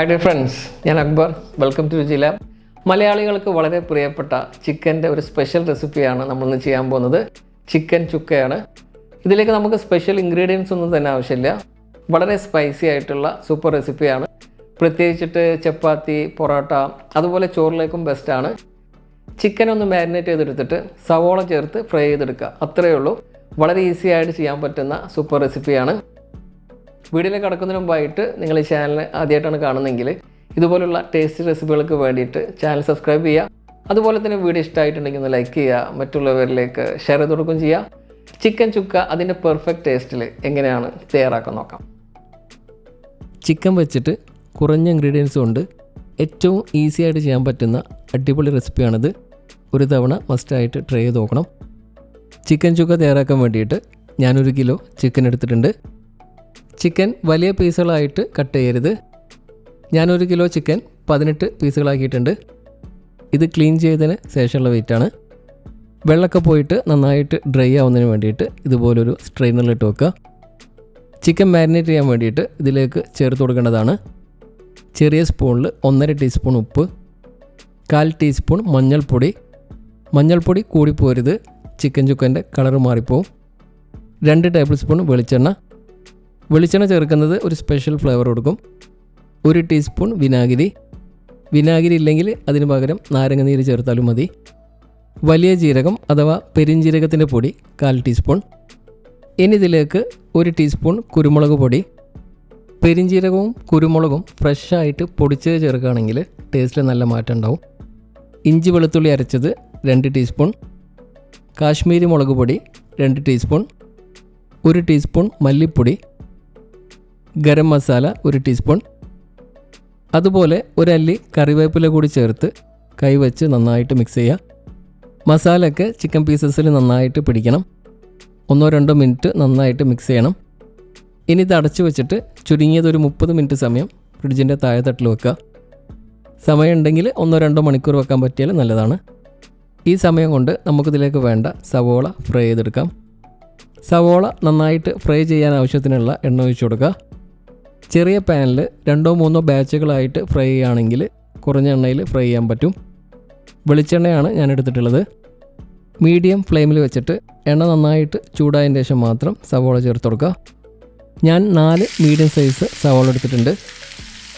Hi dear friends ഞാൻ Akbar. Welcome to Ruchi Lab മലയാളികൾക്ക് വളരെ പ്രിയപ്പെട്ട ചിക്കന്റെ ഒരു സ്പെഷ്യൽ റെസിപ്പിയാണ് നമ്മളിന്ന് ചെയ്യാൻ പോകുന്നത്. ചിക്കൻ ചുക്കയാണ്. ഇതിലേക്ക് നമുക്ക് സ്പെഷ്യൽ ഇൻഗ്രീഡിയൻസ് ഒന്നും തന്നെ ആവശ്യമില്ല. വളരെ സ്പൈസി ആയിട്ടുള്ള സൂപ്പർ റെസിപ്പിയാണ് പ്രത്യേകിച്ചിട്ട് ചപ്പാത്തി പൊറോട്ട അതുപോലെ ചോറിലേക്കും ബെസ്റ്റാണ് ചിക്കൻ ഒന്ന് മാരിനേറ്റ് ചെയ്തെടുത്തിട്ട് സവോള ചേർത്ത് ഫ്രൈ ചെയ്തെടുക്കുക. അത്രയേ ഉള്ളൂ. വളരെ ഈസി ആയിട്ട് ചെയ്യാൻ പറ്റുന്ന സൂപ്പർ റെസിപ്പിയാണ് വീഡിയോയിലേക്ക് കടക്കുന്നതിന് മുമ്പായിട്ട് നിങ്ങൾ ഈ ചാനൽ ആദ്യമായിട്ടാണ് കാണുന്നതെങ്കിൽ ഇതുപോലുള്ള ടേസ്റ്റി റെസിപ്പികൾക്ക് വേണ്ടിയിട്ട് ചാനൽ സബ്സ്ക്രൈബ് ചെയ്യുക. അതുപോലെ തന്നെ വീഡിയോ ഇഷ്ടമായിട്ടുണ്ടെങ്കിൽ ഒന്ന് ലൈക്ക് ചെയ്യുക. മറ്റുള്ളവരിലേക്ക് ഷെയർ ചെയ്ത് കൊടുക്കുകയും ചെയ്യുക. ചിക്കൻ ചുക്ക അതിന്റെ പെർഫെക്റ്റ് ടേസ്റ്റിൽ എങ്ങനെയാണ് തയ്യാറാക്കാൻ നോക്കാം. ചിക്കൻ വെച്ചിട്ട് കുറഞ്ഞ ഇൻഗ്രീഡിയൻസ് കൊണ്ട് ഏറ്റവും ഈസി ആയിട്ട് ചെയ്യാൻ പറ്റുന്ന അടിപൊളി റെസിപ്പിയാണിത് ഒരു തവണ മസ്റ്റായിട്ട് ട്രൈ ചെയ്ത് നോക്കണം. ചിക്കൻ ചുക്ക തയ്യാറാക്കാൻ വേണ്ടിയിട്ട് ഞാനൊരു കിലോ ചിക്കൻ എടുത്തിട്ടുണ്ട്. ചിക്കൻ വലിയ പീസുകളായിട്ട് കട്ട് ചെയ്യരുത്. ഞാനൊരു കിലോ ചിക്കൻ പതിനെട്ട് പീസുകളാക്കിയിട്ടുണ്ട്. ഇത് ക്ലീൻ ചെയ്തതിന് ശേഷമുള്ള വെയിറ്റാണ്. വെള്ളമൊക്കെ പോയിട്ട് നന്നായിട്ട് ഡ്രൈ ആവുന്നതിന് വേണ്ടിയിട്ട് ഇതുപോലൊരു സ്ട്രെയിനറിലിട്ട് വെക്കുക. ചിക്കൻ മാരിനേറ്റ് ചെയ്യാൻ വേണ്ടിയിട്ട് ഇതിലേക്ക് ചേർത്ത് കൊടുക്കേണ്ടതാണ്. ചെറിയ സ്പൂണിൽ ഒന്നര ടീസ്പൂൺ ഉപ്പ് കാൽ ടീസ്പൂൺ മഞ്ഞൾപ്പൊടി. മഞ്ഞൾപ്പൊടി കൂടിപ്പോരുത് ചിക്കൻ ചുക്കന്റെ കളറ് മാറിപ്പോവും. രണ്ട് ടേബിൾ സ്പൂൺ വെളിച്ചെണ്ണ. വെളിച്ചെണ്ണ ചേർക്കുന്നത് ഒരു സ്പെഷ്യൽ ഫ്ലേവർ കൊടുക്കും. ഒരു ടീസ്പൂൺ വിനാഗിരി. വിനാഗിരി ഇല്ലെങ്കിൽ അതിന് പകരം നാരങ്ങ നീര് ചേർത്താലും മതി. വലിയ ജീരകം അഥവാ പെരിഞ്ജീരകത്തിന്റെ പൊടി കാൽ ടീസ്പൂൺ ഇനി ഇതിലേക്ക് ഒരു ടീസ്പൂൺ കുരുമുളക് പൊടി. പെരിഞ്ജീരകവും കുരുമുളകും ഫ്രഷായിട്ട് പൊടിച്ച് ചേർക്കുകയാണെങ്കിൽ ടേസ്റ്റിൽ നല്ല മാറ്റം ഉണ്ടാവും. ഇഞ്ചി വെളുത്തുള്ളി അരച്ചത് രണ്ട് ടീസ്പൂൺ കാശ്മീരി മുളക് പൊടി രണ്ട് ടീസ്പൂൺ ഒരു ടീസ്പൂൺ മല്ലിപ്പൊടി. ഗരം മസാല ഒരു ടീസ്പൂൺ. അതുപോലെ ഒരല്ലി കറിവേപ്പില കൂടി ചേർത്ത് കൈവച്ച് നന്നായിട്ട് മിക്സ് ചെയ്യുക മസാലയൊക്കെ ചിക്കൻ പീസസിൽ നന്നായിട്ട് പിടിക്കണം. ഒന്നോ രണ്ടോ മിനിറ്റ് നന്നായിട്ട് മിക്സ് ചെയ്യണം. ഇനി ഇത് അടച്ചു വെച്ചിട്ട് ചുരുങ്ങിയത് ഒരു മുപ്പത് മിനിറ്റ് സമയം ഫ്രിഡ്ജിന്റെ താഴെ തട്ടിൽ വെക്കുക. സമയമുണ്ടെങ്കിൽ ഒന്നോ രണ്ടോ മണിക്കൂർ വെക്കാൻ പറ്റിയാൽ നല്ലതാണ്. ഈ സമയം കൊണ്ട് നമുക്കിതിലേക്ക് വേണ്ട സവോള ഫ്രൈ ചെയ്തെടുക്കാം. സവോള നന്നായിട്ട് ഫ്രൈ ചെയ്യാൻ ആവശ്യത്തിനുള്ള എണ്ണ ഒഴിച്ചു കൊടുക്കുക. ചെറിയ പാനിൽ രണ്ടോ മൂന്നോ ബാച്ചുകളായിട്ട് ഫ്രൈ ചെയ്യുകയാണെങ്കിൽ കുറഞ്ഞ എണ്ണയിൽ ഫ്രൈ ചെയ്യാൻ പറ്റും. വെളിച്ചെണ്ണയാണ് ഞാൻ എടുത്തിട്ടുള്ളത്. മീഡിയം ഫ്ലെയിമിൽ വെച്ചിട്ട് എണ്ണ നന്നായിട്ട് ചൂടായതിന് ശേഷം മാത്രം സവോള ചേർത്ത് കൊടുക്കുക. ഞാൻ നാല് മീഡിയം സൈസ് സവോള എടുത്തിട്ടുണ്ട്.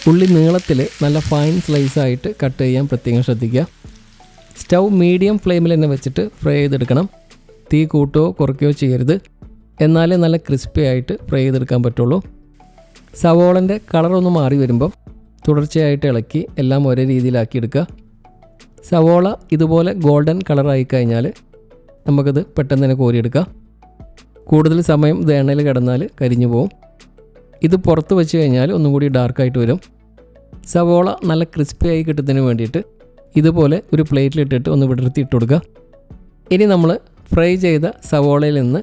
ഉള്ളി നീളത്തിൽ നല്ല ഫൈൻ സ്ലൈസ് ആയിട്ട് കട്ട് ചെയ്യാൻ പ്രത്യേകം ശ്രദ്ധിക്കുക. സ്റ്റൗ മീഡിയം ഫ്ലെയിമിൽ തന്നെ വെച്ചിട്ട് ഫ്രൈ ചെയ്തെടുക്കണം. തീ കൂട്ടുകയോ കുറയ്ക്കുകയോ ചെയ്യരുത്. എന്നാലേ നല്ല ക്രിസ്പി ആയിട്ട് ഫ്രൈ ചെയ്തെടുക്കാൻ പറ്റുള്ളൂ. സവോളന്റെ കളറൊന്ന് മാറി വരുമ്പം തുടർച്ചയായിട്ട് ഇളക്കി എല്ലാം ഒരേ രീതിയിലാക്കി എടുക്കുക സവോള ഇതുപോലെ ഗോൾഡൻ കളറായി കഴിഞ്ഞാൽ നമുക്കത് പെട്ടെന്ന് തന്നെ കോരിയെടുക്കാം. കൂടുതൽ സമയം ഇത് എണ്ണയിൽ കിടന്നാൽ കരിഞ്ഞു പോവും. ഇത് പുറത്ത് വെച്ച് കഴിഞ്ഞാൽ ഒന്നും കൂടി ഡാർക്കായിട്ട് വരും. സവോള നല്ല ക്രിസ്പി ആയി കിട്ടുന്നതിന് വേണ്ടിയിട്ട് ഇതുപോലെ ഒരു പ്ലേറ്റിലിട്ടിട്ട് ഒന്ന് വിടർത്തി ഇട്ട് കൊടുക്കുക. ഇനി നമ്മൾ ഫ്രൈ ചെയ്ത സവോളയിൽ നിന്ന്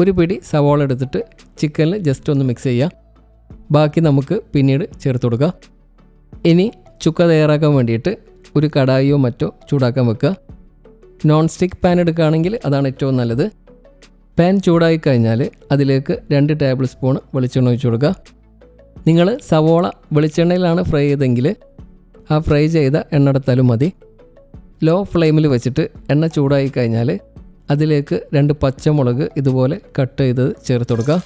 ഒരു പിടി സവോള എടുത്തിട്ട് ചിക്കനിൽ ജസ്റ്റ് ഒന്ന് മിക്സ് ചെയ്യുക. ബാക്കി നമുക്ക് പിന്നീട് ചേർത്ത് കൊടുക്കുക ഇനി ചുക്ക തയ്യാറാക്കാൻ വേണ്ടിയിട്ട് ഒരു കടായിയോ മറ്റോ ചൂടാക്കാൻ വെക്കുക. നോൺ സ്റ്റിക്ക് പാൻ എടുക്കുകയാണെങ്കിൽ അതാണ് ഏറ്റവും നല്ലത്. പാൻ ചൂടായി കഴിഞ്ഞാൽ അതിലേക്ക് രണ്ട് ടേബിൾ സ്പൂൺ വെളിച്ചെണ്ണ ഒഴിച്ചു കൊടുക്കുക. നിങ്ങൾ സവോള വെളിച്ചെണ്ണയിലാണ് ഫ്രൈ ചെയ്തെങ്കിൽ ആ ഫ്രൈ ചെയ്ത എണ്ണ എടുത്താലും മതി. ലോ ഫ്ലെയിമിൽ വെച്ചിട്ട് എണ്ണ ചൂടായി കഴിഞ്ഞാൽ അതിലേക്ക് രണ്ട് പച്ചമുളക് ഇതുപോലെ കട്ട് ചെയ്ത് ചേർത്ത് കൊടുക്കുക.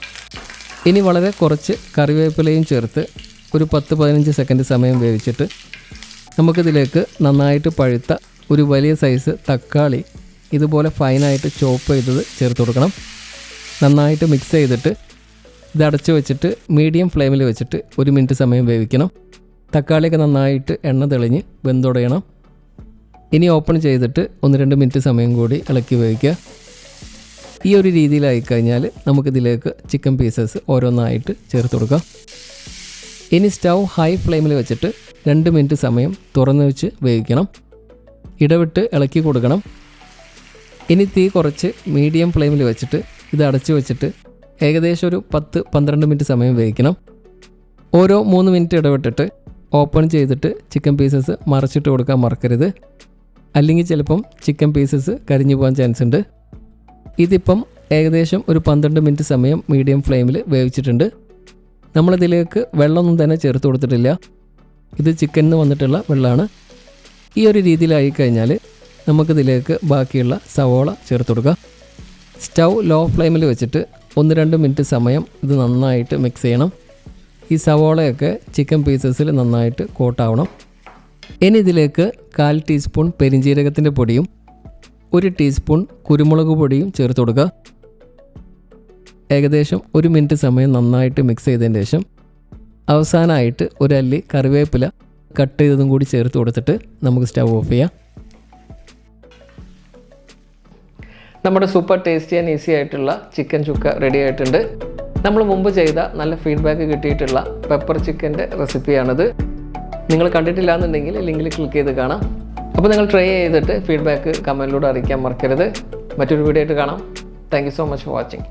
ഇനി വളരെ കുറച്ച് കറിവേപ്പിലയും ചേർത്ത് ഒരു പത്ത് പതിനഞ്ച് സെക്കൻഡ് സമയം വേവിച്ചിട്ട് നമുക്കിതിലേക്ക് നന്നായിട്ട് പഴുത്ത ഒരു വലിയ സൈസ് തക്കാളി ഇതുപോലെ ഫൈനായിട്ട് ചോപ്പ് ചെയ്തത് ചേർത്ത് കൊടുക്കണം. നന്നായിട്ട് മിക്സ് ചെയ്തിട്ട് ഇത് അടച്ചു വെച്ചിട്ട് മീഡിയം ഫ്ലെയിമിൽ വെച്ചിട്ട് ഒരു മിനിറ്റ് സമയം വേവിക്കണം. തക്കാളിയൊക്കെ നന്നായിട്ട് എണ്ണ തെളിഞ്ഞ് വെന്തുടയണം. ഇനി ഓപ്പൺ ചെയ്തിട്ട് ഒന്ന് രണ്ട് മിനിറ്റ് സമയം കൂടി ഇളക്കി വേവിക്കുക. ഈ ഒരു രീതിയിലായി കഴിഞ്ഞാൽ നമുക്കിതിലേക്ക് ചിക്കൻ പീസസ് ഓരോന്നായിട്ട് ചേർത്ത് കൊടുക്കാം. ഇനി സ്റ്റൗ ഹൈ ഫ്ലെയിമിൽ വെച്ചിട്ട് രണ്ട് മിനിറ്റ് സമയം തുറന്നു വെച്ച് വേവിക്കണം. ഇടവിട്ട് ഇളക്കി കൊടുക്കണം. ഇനി തീ കുറച്ച് മീഡിയം ഫ്ലെയിമിൽ വെച്ചിട്ട് ഇത് അടച്ചു വെച്ചിട്ട് ഏകദേശം ഒരു പത്ത് പന്ത്രണ്ട് മിനിറ്റ് സമയം വേവിക്കണം. ഓരോ മൂന്ന് മിനിറ്റ് ഇടവിട്ടിട്ട് ഓപ്പൺ ചെയ്തിട്ട് ചിക്കൻ പീസസ് മറച്ചിട്ട് കൊടുക്കാൻ മറക്കരുത്. അല്ലെങ്കിൽ ചിലപ്പം ചിക്കൻ പീസസ് കരിഞ്ഞു പോകാൻ ചാൻസ് ഉണ്ട്. ഇതിപ്പം ഏകദേശം ഒരു പന്ത്രണ്ട് മിനിറ്റ് സമയം മീഡിയം ഫ്ലെയിമിൽ വേവിച്ചിട്ടുണ്ട്. നമ്മളിതിലേക്ക് വെള്ളമൊന്നും തന്നെ ചേർത്ത് കൊടുത്തിട്ടില്ല. ഇത് ചിക്കനിൽ വന്നിട്ടുള്ള വെള്ളമാണ്. ഈ ഒരു രീതിയിലായി കഴിഞ്ഞാൽ നമുക്കിതിലേക്ക് ബാക്കിയുള്ള സവോള ചേർത്ത് കൊടുക്കുക സ്റ്റൗ ലോ ഫ്ലെയിമിൽ വെച്ചിട്ട് ഒന്ന് രണ്ട് മിനിറ്റ് സമയം ഇത് നന്നായിട്ട് മിക്സ് ചെയ്യണം. ഈ സവോളയൊക്കെ ചിക്കൻ പീസസിൽ നന്നായിട്ട് കോട്ടാവണം. ഇനി ഇതിലേക്ക് കാൽ ടീസ്പൂൺ പെരിഞ്ജീരകത്തിന്റെ പൊടിയും ഒരു ടീസ്പൂൺ കുരുമുളക് പൊടിയും ചേർത്ത് കൊടുക്കുക. ഏകദേശം ഒരു മിനിറ്റ് സമയം നന്നായിട്ട് മിക്സ് ചെയ്തതിന് ശേഷം അവസാനമായിട്ട് ഒരു അല്ലി കറിവേപ്പില കട്ട് ചെയ്തതും കൂടി ചേർത്ത് കൊടുത്തിട്ട് നമുക്ക് സ്റ്റവ് ഓഫ് ചെയ്യാം. നമ്മുടെ സൂപ്പർ ടേസ്റ്റി ആൻഡ് ഈസി ആയിട്ടുള്ള ചിക്കൻ ചുക്ക റെഡി ആയിട്ടുണ്ട്. നമ്മൾ മുമ്പ് ചെയ്ത നല്ല ഫീഡ്ബാക്ക് കിട്ടിയിട്ടുള്ള പെപ്പർ ചിക്കന്റെ റെസിപ്പിയാണിത് നിങ്ങൾ കണ്ടിട്ടില്ല എന്നുണ്ടെങ്കിൽ ലിങ്കിൽ ക്ലിക്ക് ചെയ്ത് കാണാം. അപ്പോൾ നിങ്ങൾ ട്രൈ ചെയ്തിട്ട് ഫീഡ്ബാക്ക് കമന്റിലൂടെ അറിയിക്കാൻ മറക്കരുത്. മറ്റൊരു വീഡിയോ ആയിട്ട് കാണാം. Thank you so much for watching